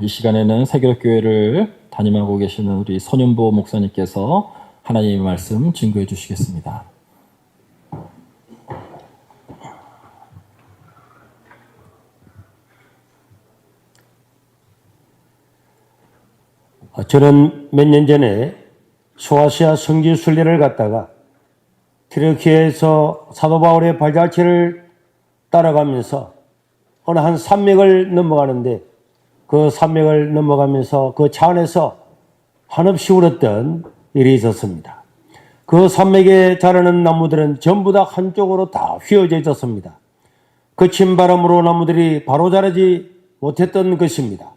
이 시간에는 세계교회를 담임하고 계시는 우리 선윤보 목사님께서 하나님의 말씀 증거해 주시겠습니다. 어, 저는 몇 년 전에 소아시아 성지 순례를 갔다가 트르키에서 사도 바울의 발자취를 따라가면서 어느 한 산맥을 넘어가는데 그 산맥을 넘어가면서 그 차 안에서 한없이 울었던 일이 있었습니다. 그 산맥에 자라는 나무들은 전부 다 한쪽으로 다 휘어져 있었습니다. 거친 바람으로 나무들이 바로 자라지 못했던 것입니다.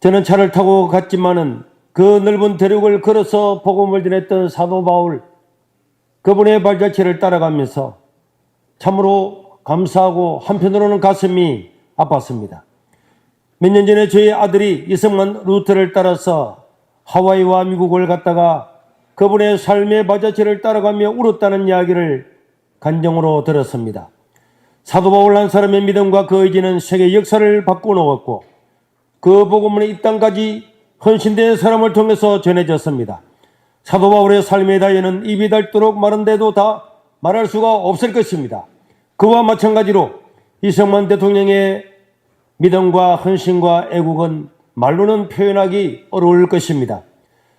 저는 차를 타고 갔지만은 그 넓은 대륙을 걸어서 복음을 전했던 사도 바울 그분의 발자취를 따라가면서 참으로 감사하고 한편으로는 가슴이 아팠습니다. 몇 년 전에 저희 아들이 이승만 루트를 따라서 하와이와 미국을 갔다가 그분의 삶의 발자취를 따라가며 울었다는 이야기를 간정으로 들었습니다. 사도 바울 한 사람의 믿음과 그 의지는 세계 역사를 바꿔놓았고 그 복음은 이 땅까지 헌신된 사람을 통해서 전해졌습니다. 사도 바울의 삶의 다이는 입이 닳도록 말한데도 다 말할 수가 없을 것입니다. 그와 마찬가지로 이승만 대통령의 믿음과 헌신과 애국은 말로는 표현하기 어려울 것입니다.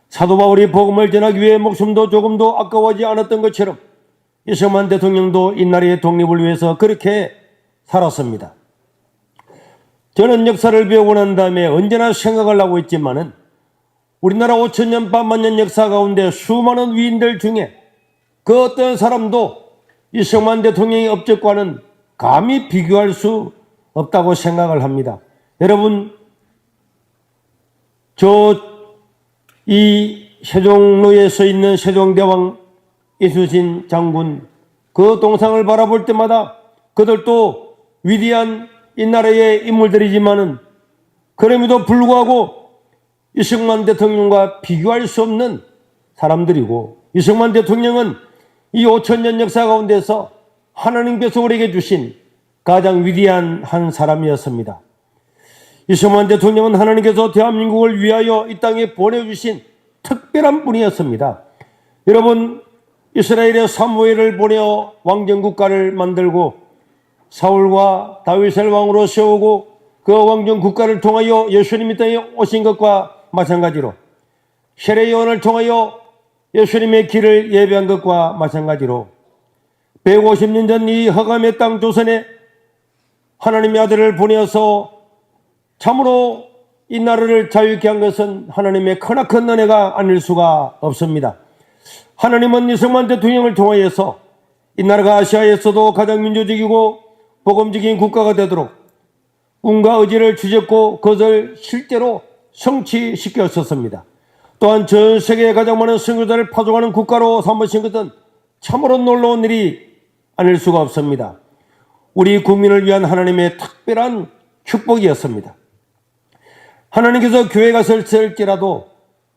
사도 바울이 복음을 전하기 위해 목숨도 조금도 아까워하지 않았던 것처럼 이승만 대통령도 이 나라의 독립을 위해서 그렇게 살았습니다. 저는 역사를 배우고 난 다음에 언제나 생각을 하고 있지만은 우리나라 5천년, 반만년 역사 가운데 수많은 위인들 중에 그 어떤 사람도 이승만 대통령의 업적과는 감히 비교할 수 없다고 생각을 합니다. 여러분, 저 이 세종로에 서 있는 세종대왕 이수신 장군 그 동상을 바라볼 때마다 그들도 위대한 이 나라의 인물들이지만은 그럼에도 불구하고 이승만 대통령과 비교할 수 없는 사람들이고 이승만 대통령은 이 5천년 역사 가운데서 하나님께서 우리에게 주신 가장 위대한 한 사람이었습니다. 이승만 대통령은 하나님께서 대한민국을 위하여 이 땅에 보내주신 특별한 분이었습니다. 여러분 이스라엘의 사무엘을 보내어 왕정 국가를 만들고 사울과 다윗을 왕으로 세우고 그 왕정 국가를 통하여 예수님이 땅에 오신 것과 마찬가지로 세례요원을 통하여 예수님의 길을 예배한 것과 마찬가지로 150년 전 이 허감의 땅 조선에 하나님의 아들을 보내어서 참으로 이 나라를 자유케 한 것은 하나님의 크나큰 은혜가 아닐 수가 없습니다. 하나님은 이승만 대통령을 통하여서 이 나라가 아시아에서도 가장 민주적이고 복음적인 국가가 되도록 꿈과 의지를 주셨고 그것을 실제로 성취시켰었습니다. 또한 전 세계에 가장 많은 선교자를 파송하는 국가로 삼으신 것은 참으로 놀라운 일이 아닐 수가 없습니다. 우리 국민을 위한 하나님의 특별한 축복이었습니다. 하나님께서 교회가 설치할지라도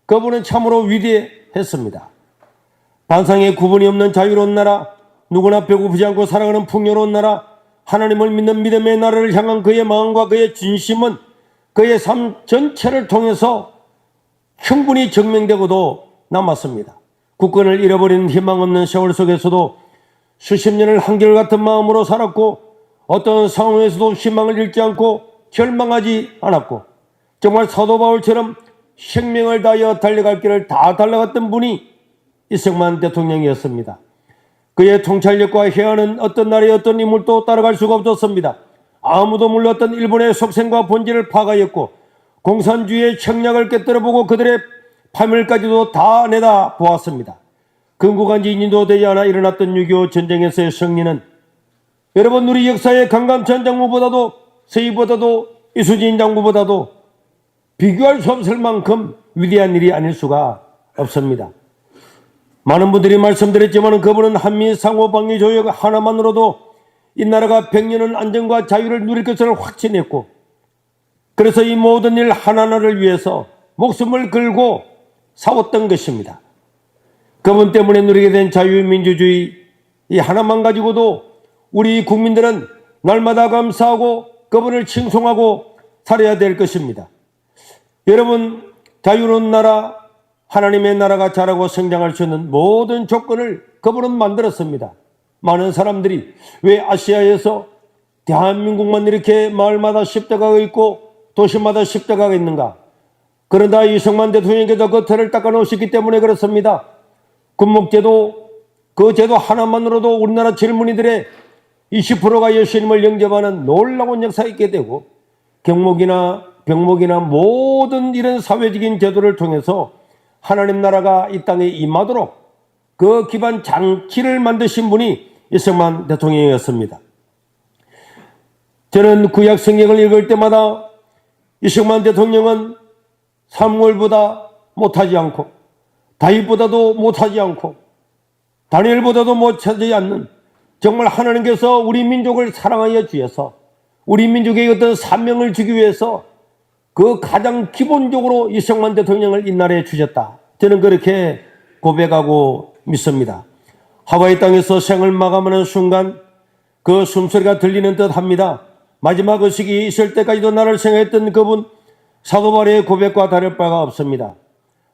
그분은 참으로 위대했습니다. 반상의 구분이 없는 자유로운 나라, 누구나 배고프지 않고 살아가는 풍요로운 나라, 하나님을 믿는 믿음의 나라를 향한 그의 마음과 그의 진심은 그의 삶 전체를 통해서 충분히 증명되고도 남았습니다. 국권을 잃어버린 희망 없는 세월 속에서도 수십 년을 한결같은 마음으로 살았고 어떤 상황에서도 희망을 잃지 않고 절망하지 않았고 정말 사도 바울처럼 생명을 다하여 달려갈 길을 다 달려갔던 분이 이승만 대통령이었습니다. 그의 통찰력과 해안은 어떤 나라의 어떤 인물도 따라갈 수가 없었습니다. 아무도 몰랐던 일본의 속생과 본질을 파가했고 공산주의의 청량을 깨뜨려보고 그들의 파멸까지도 다 내다 보았습니다. 근고간 지인도 되지 않아 일어났던 6.25 전쟁에서의 승리는 여러분 우리 역사의 강감찬 장군보다도 세이보다도 이수진 장군보다도 비교할 수 없을 만큼 위대한 일이 아닐 수가 없습니다. 많은 분들이 말씀드렸지만 그분은 한미 상호 방위 조약 하나만으로도 이 나라가 100년은 안정과 자유를 누릴 것을 확신했고 그래서 이 모든 일 하나하나를 위해서 목숨을 걸고 싸웠던 것입니다. 그분 때문에 누리게 된 자유민주주의 이 하나만 가지고도 우리 국민들은 날마다 감사하고 그분을 칭송하고 살아야 될 것입니다. 여러분 자유로운 나라 하나님의 나라가 자라고 성장할 수 있는 모든 조건을 그분은 만들었습니다. 많은 사람들이 왜 아시아에서 대한민국만 이렇게 마을마다 십자가가 있고 도시마다 십자가가 있는가? 그러나 이승만 대통령께서 그 틀을 닦아 놓으셨기 때문에 그렇습니다. 군목제도 그 제도 하나만으로도 우리나라 젊은이들의 20%가 예수님을 영접하는 놀라운 역사가 있게 되고 경목이나 병목이나 모든 이런 사회적인 제도를 통해서 하나님 나라가 이 땅에 임하도록 그 기반 장치를 만드신 분이 이승만 대통령이었습니다. 저는 구약 성경을 읽을 때마다 이승만 대통령은 사무엘보다 못하지 않고 다윗보다도 못하지 않고 다니엘보다도 못하지 않는 정말 하나님께서 우리 민족을 사랑하여 주셔서 우리 민족에게 어떤 사명을 주기 위해서 그 가장 기본적으로 이승만 대통령을 이날에 주셨다. 저는 그렇게 고백하고 믿습니다. 하와이 땅에서 생을 마감하는 순간 그 숨소리가 들리는 듯 합니다. 마지막 의식이 있을 때까지도 나를 생각했던 그분 사도 바울의 고백과 다를 바가 없습니다.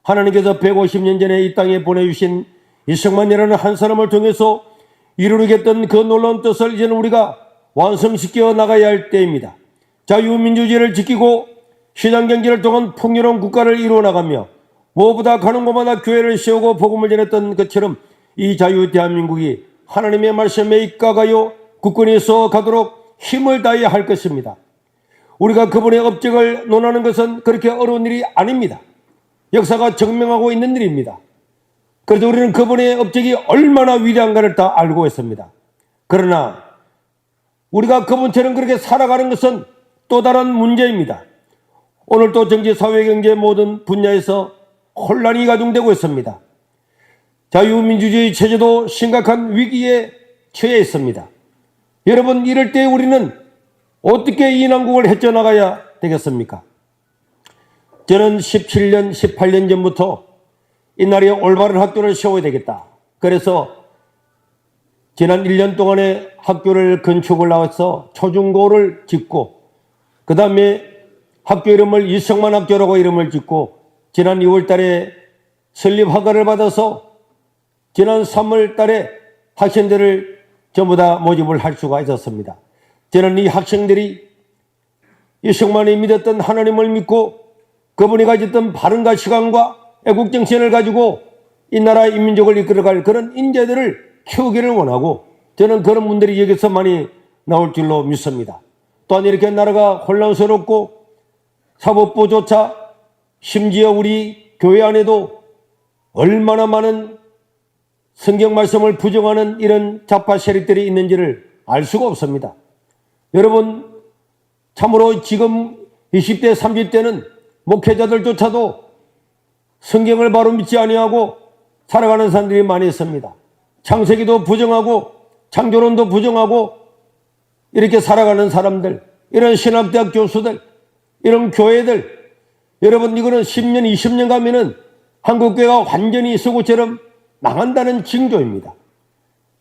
하나님께서 150년 전에 이 땅에 보내주신 이승만이라는 한 사람을 통해서 이루겠던 그 놀라운 뜻을 이제는 우리가 완성시켜 나가야 할 때입니다. 자유민주주의를 지키고 시장경제를 통한 풍요로운 국가를 이루어 나가며 무엇보다 가는 곳마다 교회를 세우고 복음을 전했던 것처럼 이 자유 대한민국이 하나님의 말씀에 입각하여 국권에서 가도록 힘을 다해야 할 것입니다. 우리가 그분의 업적을 논하는 것은 그렇게 어려운 일이 아닙니다. 역사가 증명하고 있는 일입니다. 그래도 우리는 그분의 업적이 얼마나 위대한가를 다 알고 있습니다. 그러나 우리가 그분처럼 그렇게 살아가는 것은 또 다른 문제입니다. 오늘 또 정치, 사회, 경제 모든 분야에서 혼란이 가중되고 있습니다. 자유민주주의 체제도 심각한 위기에 처해 있습니다. 여러분, 이럴 때 우리는 어떻게 이 난국을 헤쳐나가야 되겠습니까? 저는 17년, 18년 전부터 이날에 올바른 학교를 세워야 되겠다. 그래서 지난 1년 동안에 학교를 건축을 나와서 초중고를 짓고 그 다음에 학교 이름을 이성만 학교라고 이름을 짓고 지난 2월 달에 설립 허가를 받아서 지난 3월 달에 학생들을 전부 다 모집을 할 수가 있었습니다. 저는 이 학생들이 이승만이 믿었던 하나님을 믿고 그분이 가졌던 바른과 시간과 애국정신을 가지고 이 나라 인민족을 이끌어갈 그런 인재들을 키우기를 원하고 저는 그런 분들이 여기서 많이 나올 줄로 믿습니다. 또한 이렇게 나라가 혼란스럽고 사법부조차 심지어 우리 교회 안에도 얼마나 많은 성경 말씀을 부정하는 이런 좌파 세력들이 있는지를 알 수가 없습니다. 여러분, 참으로 지금 20대, 30대는 목회자들조차도 성경을 바로 믿지 아니하고 살아가는 사람들이 많이 있습니다. 창세기도 부정하고 창조론도 부정하고 이렇게 살아가는 사람들, 이런 신학대학 교수들, 이런 교회들, 여러분 이거는 10년, 20년 가면은 한국교회가 완전히 서구처럼 망한다는 징조입니다.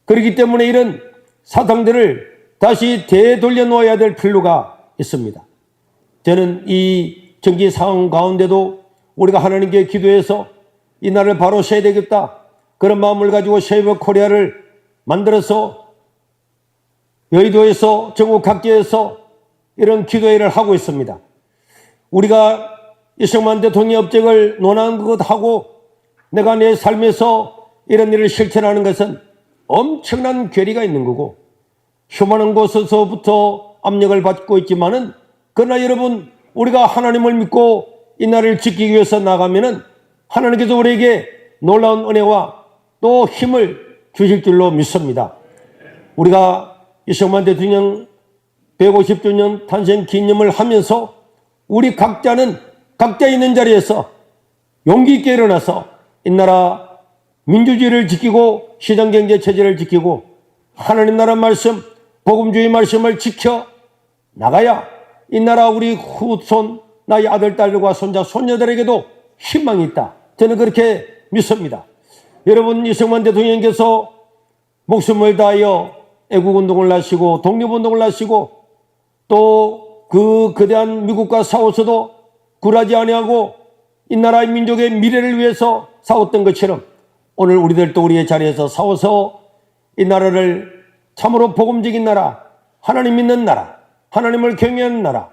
그렇기 때문에 이런 사상들을 다시 되돌려 놓아야 될 필요가 있습니다. 저는 이 정기 상황 가운데도 우리가 하나님께 기도해서 이 날을 바로 세야 되겠다. 그런 마음을 가지고 세이버 코리아를 만들어서 여의도에서 전국 각지에서 이런 기도회를 하고 있습니다. 우리가 이승만 대통령의 업적을 논하는 것하고 내가 내 삶에서 이런 일을 실천하는 것은 엄청난 괴리가 있는 거고 수많은 곳에서부터 압력을 받고 있지만은 그러나 여러분 우리가 하나님을 믿고 이 나라를 지키기 위해서 나가면은 하나님께서 우리에게 놀라운 은혜와 또 힘을 주실 줄로 믿습니다. 우리가 이승만 대통령 150주년 탄생 기념을 하면서 우리 각자는 각자 있는 자리에서 용기 있게 일어나서 이 나라 민주주의를 지키고 시장경제 체제를 지키고 하나님 나라 말씀, 복음주의 말씀을 지켜 나가야 이 나라 우리 후손, 나의 아들, 딸들과 손자, 손녀들에게도 희망이 있다. 저는 그렇게 믿습니다. 여러분, 이승만 대통령께서 목숨을 다하여 애국운동을 하시고 독립운동을 하시고 또 그 거대한 미국과 싸워서도 굴하지 아니하고 이 나라의 민족의 미래를 위해서 싸웠던 것처럼 오늘 우리들도 우리의 자리에서 싸워서 이 나라를 참으로 복음적인 나라, 하나님 믿는 나라, 하나님을 경외하는 나라,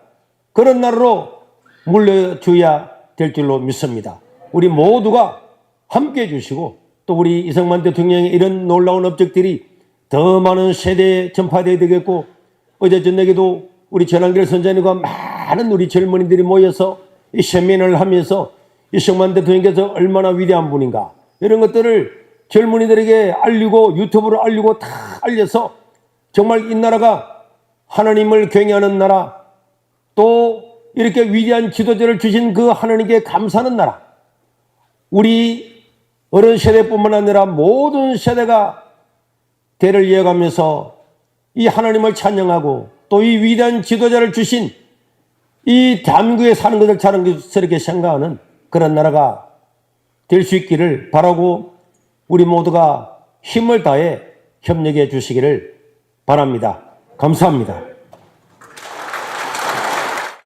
그런 나라로 물려줘야 될 줄로 믿습니다. 우리 모두가 함께 해주시고 또 우리 이승만 대통령의 이런 놀라운 업적들이 더 많은 세대에 전파되어야 되겠고 어제 저녁에도 우리 전한길 선장님과 많은 우리 젊은이들이 모여서 이 세면을 하면서 이승만 대통령께서 얼마나 위대한 분인가 이런 것들을 젊은이들에게 알리고 유튜브로 알리고 다 알려서 정말 이 나라가 하나님을 경외하는 나라 또 이렇게 위대한 지도자를 주신 그 하나님께 감사하는 나라 우리 어른 세대뿐만 아니라 모든 세대가 대를 이어가면서 이 하나님을 찬양하고 또 이 위대한 지도자를 주신 이 대한민국에 사는 것을 자랑스럽게 생각하는 그런 나라가 될 수 있기를 바라고 우리 모두가 힘을 다해 협력해 주시기를 바랍니다. 감사합니다.